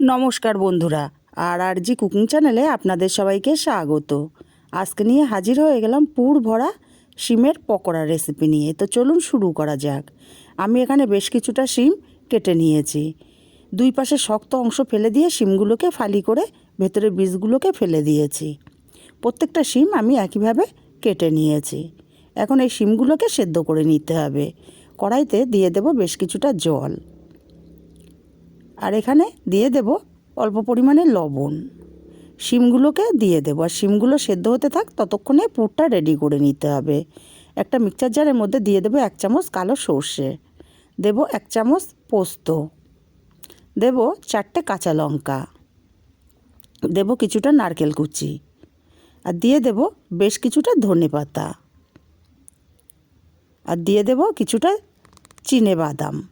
নমস্কার বন্ধুরা, আর আর জি কুকিং চ্যানেলে আপনাদের সবাইকে স্বাগত। আজকে নিয়ে হাজির হয়ে গেলাম পুর ভরা শিমের পকোড়া রেসিপি নিয়ে। তো চলুন শুরু করা যাক। আমি এখানে বেশ কিছুটা শিম কেটে নিয়েছি। দুই পাশে শক্ত অংশ ফেলে দিয়ে শিমগুলোকে ফালি করে ভেতরের বীজগুলোকে ফেলে দিয়েছি। প্রত্যেকটা শিম আমি একইভাবে কেটে নিয়েছি। এখন এই শিমগুলোকে সেদ্ধ করে নিতে হবে। কড়াইতে দিয়ে দেব বেশ কিছুটা জল। আর এখানে দিয়ে দেব অল্প পরিমাণে লবণ। শিমগুলোকে দিয়ে দেবো। আর শিমগুলো সেদ্ধ হতে থাক, ততক্ষণে পুরটা রেডি করে নিতে হবে। একটা মিক্সচার জারের মধ্যে দিয়ে দেবো এক চামচ কালো সর্ষে। দেব এক চামচ পোস্ত। দেব চারটে কাঁচা লঙ্কা। দেব কিছুটা নারকেল কুচি। আর দিয়ে দেব বেশ কিছুটা ধনে পাতা। আর দিয়ে দেব কিছুটা চিনে বাদাম।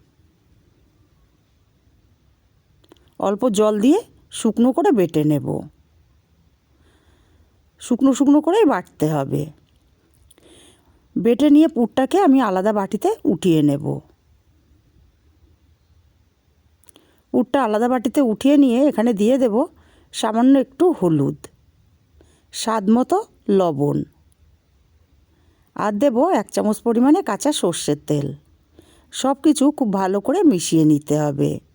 অল্প জল দিয়ে শুকনো করে বেটে নেব। শুকনো শুকনো করেই বাটতে হবে। বেটে নিয়ে পুরটাকে আমি আলাদা বাটিতে উঠিয়ে নেব। পুরটা আলাদা বাটিতে উঠিয়ে নিয়ে এখানে দিয়ে দেব সামান্য একটু হলুদ, স্বাদ মতো লবণ আর দেব এক চামচ পরিমাণে কাঁচা সর্ষের তেল। সব কিছু খুব ভালো করে মিশিয়ে নিতে হবে।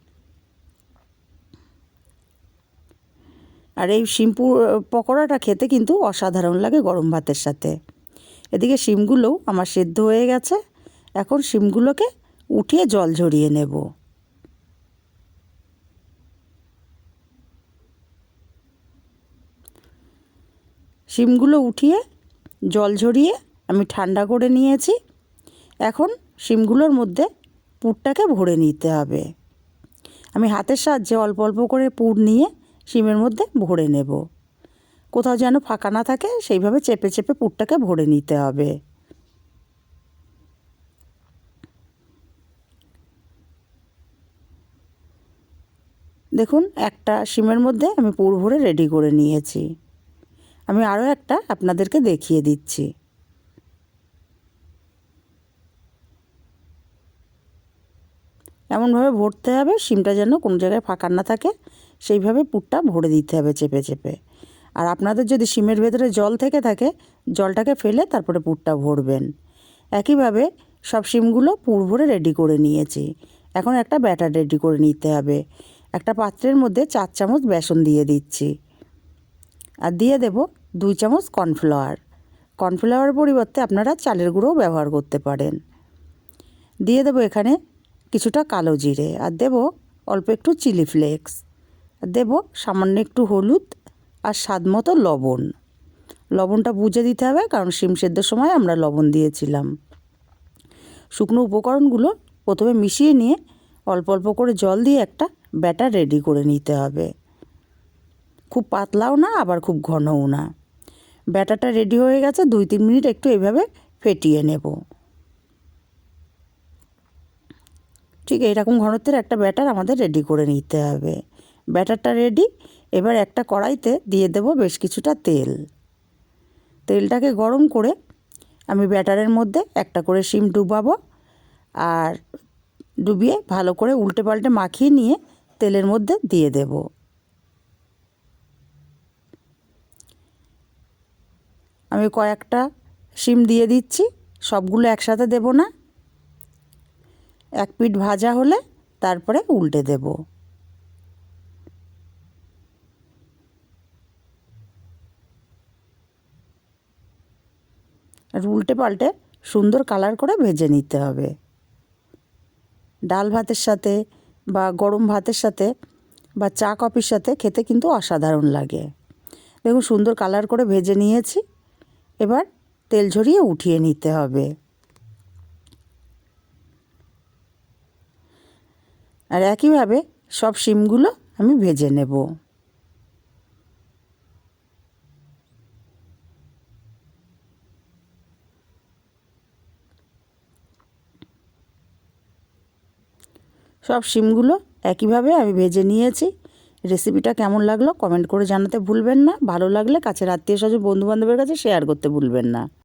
আর এই শিম পকোড়াটা খেতে কিন্তু অসাধারণ লাগে গরম ভাতের সাথে। এদিকে শিমগুলোও আমার সেদ্ধ হয়ে গেছে। এখন শিমগুলোকে উঠিয়ে জল ঝরিয়ে নেব। শিমগুলো উঠিয়ে জল ঝরিয়ে আমি ঠান্ডা করে নিয়েছি। এখন শিমগুলোর মধ্যে পুরটাকে ভরে নিতে হবে। আমি হাতের সাহায্যে অল্প অল্প করে পুর নিয়ে শিমের মধ্যে ভরে নেব। কোথাও যেন ফাঁকা না থাকে, সেইভাবে চেপে চেপে পুরটাকে ভরে নিতে হবে। দেখুন, একটা শিমের মধ্যে আমি পুর ভরে রেডি করে নিয়েছি। আমি আরও একটা আপনাদেরকে দেখিয়ে দিচ্ছি। এমনভাবে ভরতে হবে, সিমটা যেন কোনো জায়গায় ফাঁকা না থাকে, সেইভাবে পুরটা ভরে দিতে হবে চেপে চেপে। আর আপনাদের যদি সিমের ভেতরে জল থেকে থাকে, জলটাকে ফেলে তারপরে পুরটা ভরবেন। একইভাবে সব সিমগুলো পুর ভরে রেডি করে নিয়েছি। এখন একটা ব্যাটার রেডি করে নিতে হবে। একটা পাত্রের মধ্যে চার চামচ বেসন দিয়ে দিচ্ছি। আর দিয়ে দেব দুই চামচ কর্নফ্লাওয়ার। কর্নফ্লাওয়ার পরিবর্তে আপনারা চালের গুঁড়োও ব্যবহার করতে পারেন। দিয়ে দেবো এখানে কিছুটা কালো জিরে, আর দেব অল্প একটু চিলি ফ্লেক্স, আর দেব সামান্য একটু হলুদ আর স্বাদ মতো লবণ। লবণটা বুঝে দিতে হবে, কারণ শিম সেদ্ধর সময় আমরা লবণ দিয়েছিলাম। শুকনো উপকরণগুলো প্রথমে মিশিয়ে নিয়ে অল্প অল্প করে জল দিয়ে একটা ব্যাটার রেডি করে নিতে হবে। খুব পাতলাও না, আবার খুব ঘনও না। ব্যাটারটা রেডি হয়ে গেছে, দুই তিন মিনিট একটু এভাবে ফেটিয়ে নেব। ঠিক এইরকম ঘনত্বের একটা ব্যাটার আমাদের রেডি করে নিতে হবে। ব্যাটারটা রেডি এবার একটা কড়াইতে দিয়ে দেব বেশ কিছুটা তেল। তেলটাকে গরম করে আমি ব্যাটারের মধ্যে একটা করে শিম ডুবাবো আর ডুবিয়ে ভালো করে উল্টে পাল্টে মাখিয়ে নিয়ে তেলের মধ্যে দিয়ে দেব। আমি কয়েকটা শিম দিয়ে দিচ্ছি, সবগুলো একসাথে দেব না। এক পিঠ ভাজা হলে তারপরে উল্টে দেব। আর উল্টে পাল্টে সুন্দর কালার করে ভেজে নিতে হবে। ডাল ভাতের সাথে বা গরম ভাতের সাথে বা চা কফির সাথে খেতে কিন্তু অসাধারণ লাগে। দেখুন সুন্দর কালার করে ভেজে নিয়েছি। এবার তেল ঝরিয়ে উঠিয়ে নিতে হবে। আর একইভাবে সব শিমগুলো আমি ভেজে নেব। সব শিমগুলো একইভাবে আমি ভেজে নিয়েছি। রেসিপিটা কেমন লাগল কমেন্ট করে জানাতে ভুলবেন না। ভালো লাগলে কাছের আত্মীয় স্বজন, বন্ধুবান্ধবের কাছে শেয়ার করতে ভুলবেন না।